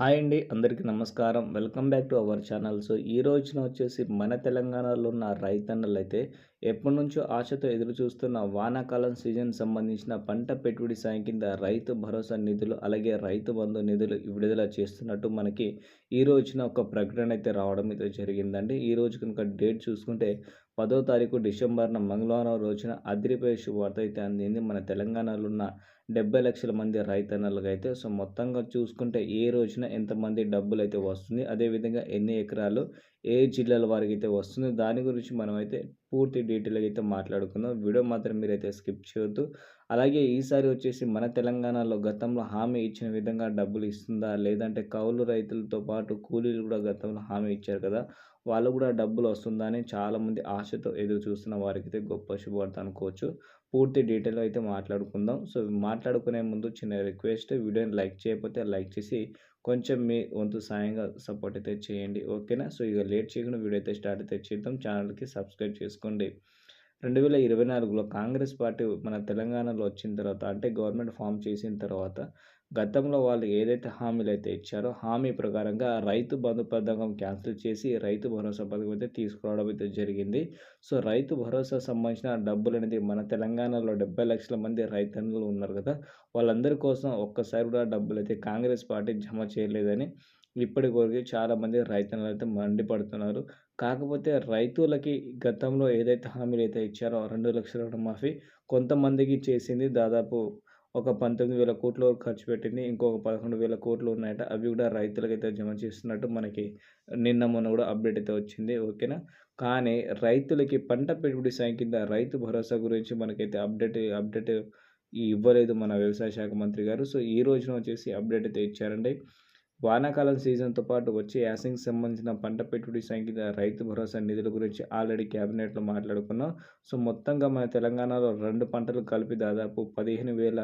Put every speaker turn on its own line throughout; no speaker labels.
Hi అండి అందరికీ నమస్కారం. Welcome back to our channel. So ఈ రోజున వచ్చేసి మన తెలంగాణలో ఉన్న రైతన్నలు అయితే ఎప్పటి నుంచో ఆశతో ఎదురు చూస్తున్న వానాకాలం సీజన్ సంబంధించిన పంట పెట్టుబడి సాయం కింద రైతు భరోసా నిధులు అలాగే రైతు బంధు నిధులు విడుదల చేస్తున్నట్టు మనకి ఈ రోజున ఒక ప్రకటన అయితే రావడం అయితే జరిగిందండి. ఈ రోజు కనుక డేట్ చూసుకుంటే పదో తారీఖు డిసెంబర్న మంగళవారం రోజున అదిరిపోయే శుభవార్త అయితే అందింది. మన తెలంగాణలో ఉన్న డెబ్బై లక్షల మంది రైతన్నలకు అయితే సో మొత్తంగా చూసుకుంటే ఏ రోజున ఎంతమంది డబ్బులు అయితే వస్తుంది అదేవిధంగా ఎన్ని ఎకరాలు ఏ జిల్లాల వారికి అయితే వస్తుంది దాని గురించి మనమైతే పూర్తి డీటెయిల్గా అయితే మాట్లాడుకుందాం. వీడియో మాత్రం మీరైతే స్కిప్ చేయొద్దు. అలాగే ఈసారి వచ్చేసి మన తెలంగాణలో గతంలో హామీ ఇచ్చిన విధంగా డబ్బులు ఇస్తుందా? లేదంటే కౌలు రైతులతో పాటు కూలీలు కూడా గతంలో హామీ ఇచ్చారు కదా? వాళ్ళు కూడా డబ్బులు వస్తుందా అని చాలామంది ఆశతో ఎదురు చూస్తున్న వారికి అయితే గొప్ప శుభవార్త అనుకోవచ్చు. పూర్తి డీటెయిల్ అయితే మాట్లాడుకుందాం. సో మాట్లాడుకునే ముందు చిన్న రిక్వెస్ట్ వీడియోని లైక్ చేయకపోతే లైక్ చేసి కొంచెం మీ వంతు సాయంగా సపోర్ట్ అయితే చేయండి. ఓకేనా? సో ఇక లేట్ చేయకుండా వీడియో అయితే స్టార్ట్ అయితే చేద్దాం. ఛానల్కి సబ్స్క్రైబ్ చేసుకోండి. రెండు వేల ఇరవై నాలుగులో కాంగ్రెస్ పార్టీ మన తెలంగాణలో వచ్చిన తర్వాత అంటే గవర్నమెంట్ ఫామ్ చేసిన తర్వాత గతంలో వాళ్ళు ఏదైతే హామీలు అయితే ఇచ్చారో హామీ ప్రకారంగా రైతు బంధు పథకం క్యాన్సిల్ చేసి రైతు భరోసా పథకం అయితే తీసుకురావడం అయితే జరిగింది. సో రైతు భరోసా సంబంధించిన డబ్బులు అనేది మన తెలంగాణలో డెబ్బై లక్షల మంది రైతన్నులు ఉన్నారు కదా వాళ్ళందరి కోసం ఒక్కసారి కూడా డబ్బులు అయితే కాంగ్రెస్ పార్టీ జమ చేయలేదని ఇప్పటి వరకు చాలామంది రైతన్నులు అయితే మండిపడుతున్నారు. కాకపోతే రైతులకి గతంలో ఏదైతే హామీలు అయితే ఇచ్చారో రెండు లక్షల రుణమాఫీ కొంతమందికి చేసింది దాదాపు ఒక పంతొమ్మిది వేల కోట్లు ఖర్చు పెట్టింది ఇంకొక పదకొండు వేల కోట్లు ఉన్నాయట. అవి కూడా రైతులకైతే జమ చేస్తున్నట్టు మనకి నిన్న మొన్న కూడా అప్డేట్ అయితే వచ్చింది ఓకేనా? కానీ రైతులకి పంట పెట్టుబడి సాయం కింద రైతు భరోసా గురించి మనకైతే అప్డేట్ అప్డేట్ ఇవ్వలేదు మన వ్యవసాయ శాఖ మంత్రి గారు. సో ఈ రోజున వచ్చేసి అప్డేట్ అయితే ఇచ్చారండి. వానాకాలం సీజన్తో పాటు వచ్చే యాసింగ్ సంబంధించిన పంట పెట్టుబడి సంఖ్య రైతు భరోసా నిధుల గురించి ఆల్రెడీ క్యాబినెట్లో మాట్లాడుకున్నాం. సో మొత్తంగా మన తెలంగాణలో రెండు పంటలు కలిపి దాదాపు పదిహేను వేల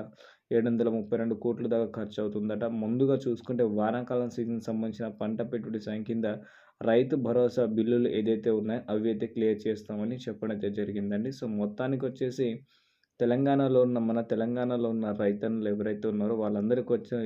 ఏడు వందల ముప్పై రెండు కోట్ల దాకా ఖర్చు అవుతుందట. ముందుగా చూసుకుంటే వానాకాలం సీజన్ సంబంధించిన పంట పెట్టుబడి సంఖ్య రైతు భరోసా బిల్లులు ఏదైతే ఉన్నాయో అవి అయితే క్లియర్ చేస్తామని చెప్పడం అయితే జరిగిందండి. సో మొత్తానికి వచ్చేసి తెలంగాణలో ఉన్న మన తెలంగాణలో ఉన్న రైతన్నులు ఎవరైతే ఉన్నారో వాళ్ళందరికీ వచ్చి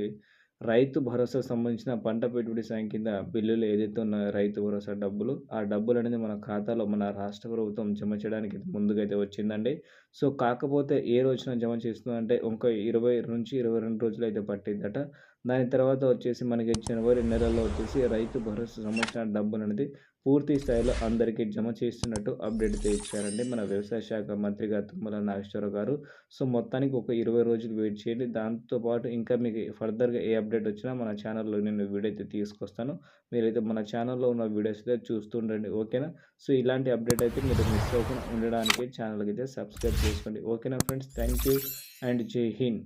రైతు భరోసా సంబంధించిన పంట పెట్టుబడి సాయం కింద బిల్లులు ఏదైతే ఉన్నాయో రైతు భరోసా డబ్బులు ఆ డబ్బులు అనేది మన ఖాతాలో మన రాష్ట్ర ప్రభుత్వం జమ చేయడానికి ముందుగా అయితే వచ్చిందండి. సో కాకపోతే ఏ రోజున జమ చేస్తుందంటే ఒక ఇరవై నుంచి ఇరవై రెండు రోజులు అయితే పట్టిందట. దాని తర్వాత వచ్చేసి మనకి జనవరి నెలలో వచ్చేసి రైతు భరోసా సంబంధించిన డబ్బులు అనేది పూర్తి స్థాయిలో అందరికీ జమ చేస్తున్నట్టు అప్డేట్ అయితే ఇచ్చారండి మన వ్యవసాయ శాఖ మంత్రిగా తుమ్మల నాగేశ్వరరావు గారు. సో మొత్తానికి ఒక ఇరవై రోజులు వెయిట్ చేయండి. దాంతోపాటు ఇంకా మీకు ఫర్దర్గా ఏ అప్డేట్ వచ్చినా మన ఛానల్లో నేను వీడియో అయితే తీసుకొస్తాను. మీరైతే మన ఛానల్లో ఉన్న వీడియోస్ అయితే చూస్తుండండి ఓకేనా? సో ఇలాంటి అప్డేట్ అయితే మీరు మిస్ అవ్వకుండా ఉండడానికి ఛానల్కి అయితే సబ్స్క్రైబ్ చేసుకోండి. ఓకేనా ఫ్రెండ్స్? థ్యాంక్ యూ అండ్ జై హింద్.